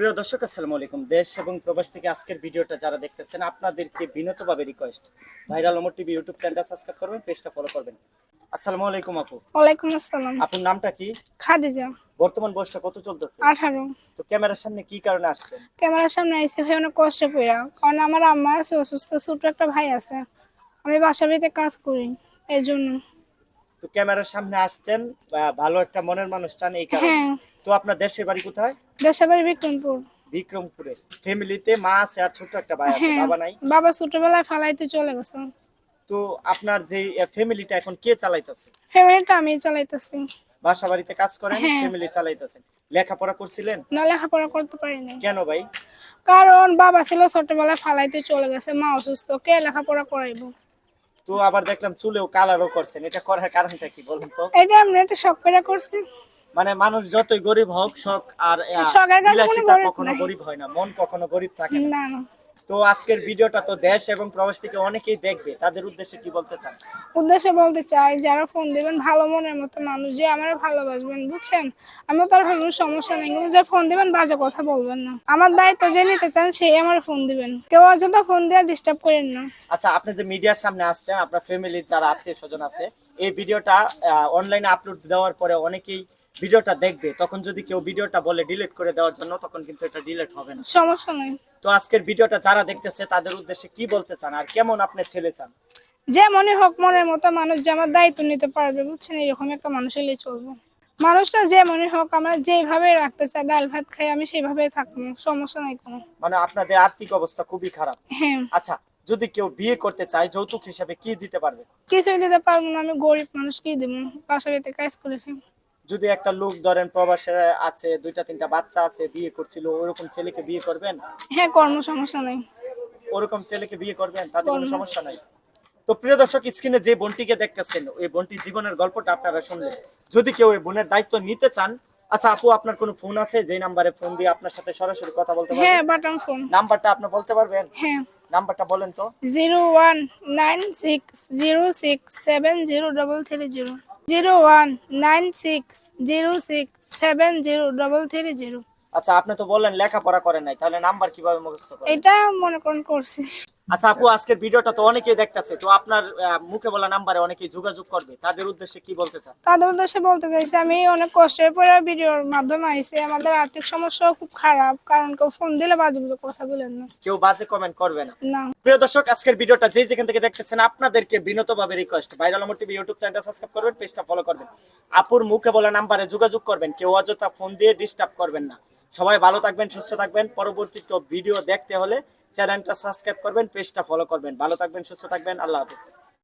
প্রিয় দর্শক আসসালামু আলাইকুম। দেশ এবং প্রবাস থেকে আজকের ভিডিওটা যারা দেখতেছেন আপনাদেরকে বিনতভাবে request viral Amar TV YouTube চ্যানেলটা সাবস্ক্রাইব করবেন পেজটা ফলো করবেন। আসসালামু আলাইকুম আপু। ওয়ালাইকুম আসসালাম। আপুর নামটা কি? খাদিজা। বর্তমান বয়সটা কত চলতেছে? আঠারো। তো ক্যামেরার সামনে কি কারণে আসছেন? ক্যামেরার সামনে আইসে ভাই অনেক কষ্ট পড়া কারণ আমার আম্মা আছে অসুস্থ ছোট একটা ভাই আছে। আমি বাসা বাড়িতে কাজ করি এই জন্য তো ক্যামেরার সামনে আসছেন ভালো একটা মনের মানুষ চান এই কারণে? হ্যাঁ। তো আপনার দেশের বাড়ি কোথায়? দেশের বাড়ি বিক্রমপুর। বিক্রমপুরে। ফ্যামিলিতে মা আছে আর ছোট একটা ভাই আছে হ্যাঁ বাবা নাই? বাবা ছোটবেলায় ফালাইতে চলে গেছে। তো আপনার যে ফ্যামিলিটা এখন কে চালাইতেছে? ফ্যামিলিটা আমি চালাইতেছি। বাসা বাড়িতে কাজ করেন হ্যাঁ। ফ্যামিলি চালাইতেছেন লেখাপড়া করছিলেন? না লেখাপড়া করতে পারিনি। কেন ভাই? কারণ বাবা ছিল ছোটবেলায় ফালাইতে চলে গেছে মা অসুস্থ কে লেখাপড়া করাইবো? তো আবার দেখলাম চুলেও কালারও করছেন এটা করার কারণটা কি বলুন তো? এটা আমরা একটা শখ করে করছি। মানে মানুষ যতই গরিব হোক শখ আর বিলাসিতা কখনো গরিব হয় না। মন কখনো গরিব থাকে না। তো আজকের ভিডিওটা তো দেশ এবং প্রবাস থেকে অনেকেই দেখবে। তাদের উদ্দেশ্যে কি বলতে চান? উদ্দেশ্যে বলতে চাই যারা ফোন দিবেন ভালো মনের মতো মানুষ যে আমার ভালোবাসবেন বুঝছেন? আমি তার কোনো সমস্যা নেই কিন্তু যে ফোন দিবেন বাজে কথা বলবেন না। আমার দায়িত্ব যে নিতে চান সেই আমার ফোন দিবেন। কেউ অযথা ফোন দিয়ে ডিস্টার্ব করেন না। আচ্ছা আপনি যে মিডিয়ার সামনে আসছেন আপনার ফ্যামিলির যারা আত্মীয় স্বজন আছে এই ভিডিওটা অনলাইনে আপলোড দেওয়ার পরে অনেকেই ভিডিওটা দেখবে তখন যদি কেউ ভিডিওটা বলে ডিলিট করে দেওয়ার জন্য তখন কিন্তু এটা ডিলিট হবে না। সমস্যা নেই। তো আজকের ভিডিওটা যারা দেখতেছে তাদের উদ্দেশ্যে কি বলতে চান আর কেমন আপনি ছেলে চান? যে মনে হোক মনের মতো মানুষ যে আমার দায়িত্ব নিতে পারবে বুঝছেন? এরকম একটা মানুষ হলেই চলবে। মানুষটা যে মনে হোক আমরা যেভাবে রাখতে চাই ডাল ভাত খাই আমি সেইভাবে থাকব সমস্যা নাই কোনো। মানে আপনাদের আর্থিক অবস্থা খুবই খারাপ। হ্যাঁ। আচ্ছা যদি কেউ বিয়ে করতে চায় যৌতুক হিসাবে কি দিতে পারবে? কিছুই দিতে পারব না আমি গরিব মানুষ কি দেবো বাসা বাড়িতে কাজ করে খাই। যদি একটা লোক ধরেন প্রবাসে আছে দুইটা তিনটা বাচ্চা আছে বিয়ে করছিল ওরকম ছেলেকে বিয়ে করবেন? হ্যাঁ কর্ম সমস্যা নেই। ওরকম ছেলেকে বিয়ে করবেন? তাতে কোনো সমস্যা নাই? তো প্রিয় দর্শক স্ক্রিনে যে বোনটিকে দেখতেছেন ওই বোনটি জীবনের গল্পটা আপনারা শুনলেন। যদি কেউ এই বোনের দায়িত্ব নিতে চান আচ্ছা আপু আপনার কোনো ফোন আছে? যে নাম্বারে ফোন দিয়ে আপনার সাথে সরাসরি কথা বলতে পারবেন? হ্যাঁ বাটন ফোন। নাম্বারটা আপনি বলতে পারবেন? হ্যাঁ। নাম্বারটা বলেন তো। Zero one nine six zero one nine six zero six seven zero double three zero. আচ্ছা আপনি তো বললেন লেখাপড়া করেন নাই তাহলে নাম্বার কীভাবে মুখস্থ করেন? এটা মনে করেন করছি আচ্ছা আপু আজকের ভিডিওটা তো অনেকেই দেখতেছে তো আপনার মুখে বলা নাম্বারে অনেকেই যোগাযোগ করবে। তাদের উদ্দেশ্যে কি বলতে চান? তাদের উদ্দেশ্যে বলতে চাইছি আমি অনেক কষ্টের পরে ভিডিওর মাধ্যমে আইসি আমাদের আর্থিক সমস্যাও খুব খারাপ কারণ কেউ ফোন দিলে বাজে বাজে কথা বলেন না। কেউ বাজে কমেন্ট করবে না। না। প্রিয় দর্শক আজকের ভিডিওটা যে যেখান থেকে দেখতেছেন আপনাদেরকে বিনতভাবে request viral Amar TV YouTube চ্যানেলটা সাবস্ক্রাইব করবেন পেজটা ফলো করবেন। আপুর মুখে বলা নাম্বারে যোগাযোগ করবেন কেউ অযথা ফোন দিয়ে ডিস্টার্ব করবেন না। সবাই ভালো থাকবেন, সুস্থ থাকবেন। পরবর্তী ভিডিও দেখতে হলে চ্যানেলটা সাবস্ক্রাইব করবেন পেজটা ফলো করবেন। ভালো থাকবেন, সুস্থ থাকবেন। আল্লাহ হাফিজ।